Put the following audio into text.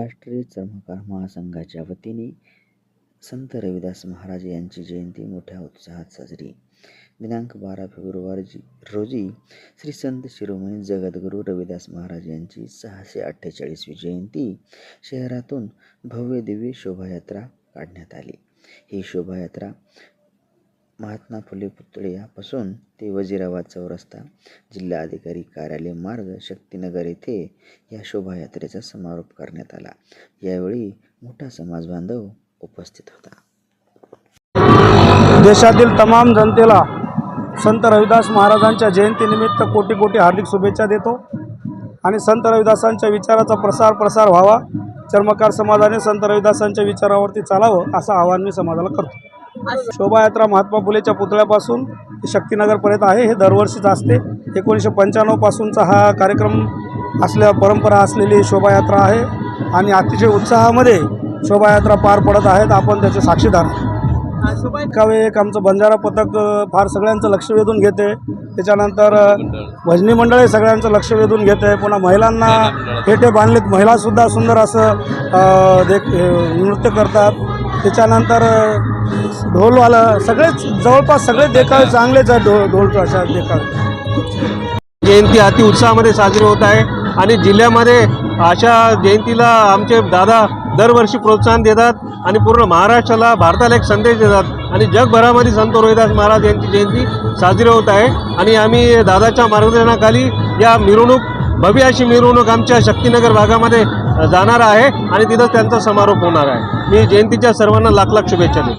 राष्ट्रीय चर्मकार महासंघाच्या वतीने संत रविदास महाराज यांची जयंती मोठ्या उत्साहात साजरी. दिनांक बारा फेब्रुवारी रोजी श्री संत शिरोमणी जगद्गुरू रविदास महाराज यांची सहाशे अठ्ठेचाळीसवी जयंती शहरातून भव्य दिव्य शोभायात्रा काढण्यात आली. ही शोभायात्रा महात्मा फुले पुतळे यापासून ते वजिराबाद चौरस्ता जिल्हाधिकारी कार्यालय मार्ग शक्तीनगर येथे या शोभायात्रेचा समारोप करण्यात आला. यावेळी मोठा समाजबांधव उपस्थित होता. देशातील तमाम जनतेला संत रविदास महाराजांच्या जयंतीनिमित्त कोटी कोटी हार्दिक शुभेच्छा देतो आणि संत रविदासांच्या विचाराचा प्रसार प्रसार व्हावा. चर्मकार समाजाने संत रविदासांच्या विचारावरती चालावं असं आवाहन मी समाजाला करतो. शोभायात्रा महात्मा फुलेच्या पुतळ्यापासून ते शक्तीनगरपर्यंत आहे. हे दरवर्षीच असते. एकोणीसशे पंच्याण्णवपासूनचा हा कार्यक्रम असल्या परंपरा असलेली शोभायात्रा आहे. आणि अतिशय उत्साहामध्ये शोभायात्रा पार पडत आहेत. आपण त्याचे साक्षीदार आहोत. एकावे एक आमचं बंजारा पथक फार सगळ्यांचं लक्ष वेधून घेते. त्याच्यानंतर भजनी मंडळी सगळ्यांचं लक्ष वेधून घेते. पुन्हा महिलांना फेटे बांधलेत. महिलासुद्धा सुंदर असं देख नृत्य करतात. त्याच्यानंतर ढोलवालं सगळेच जवळपास सगळे देखावे चांगलेच आहेत ढोल ढोल अशा देखावे. जयंती अति उत्साहामध्ये साजरी होत आहे आणि जिल्ह्यामध्ये अशा जयंतीला आमचे दादा दरवर्षी प्रोत्साहन देतात आणि पूर्ण महाराष्ट्राला भारताला एक संदेश देतात. आणि जगभरामध्ये संत रोहिदास महाराज यांची जयंती साजरी होत आहे. आणि आम्ही दादाच्या मार्गदर्शनाखाली या मिरवणूक भव्य अशी मिरवणूक आमच्या शक्तीनगर भागामध्ये जाणार आहे आणि तिथंच त्यांचा समारोप होणार आहे. मी जयंतीच्या सर्वांना लाख लाख शुभेच्छा देतो.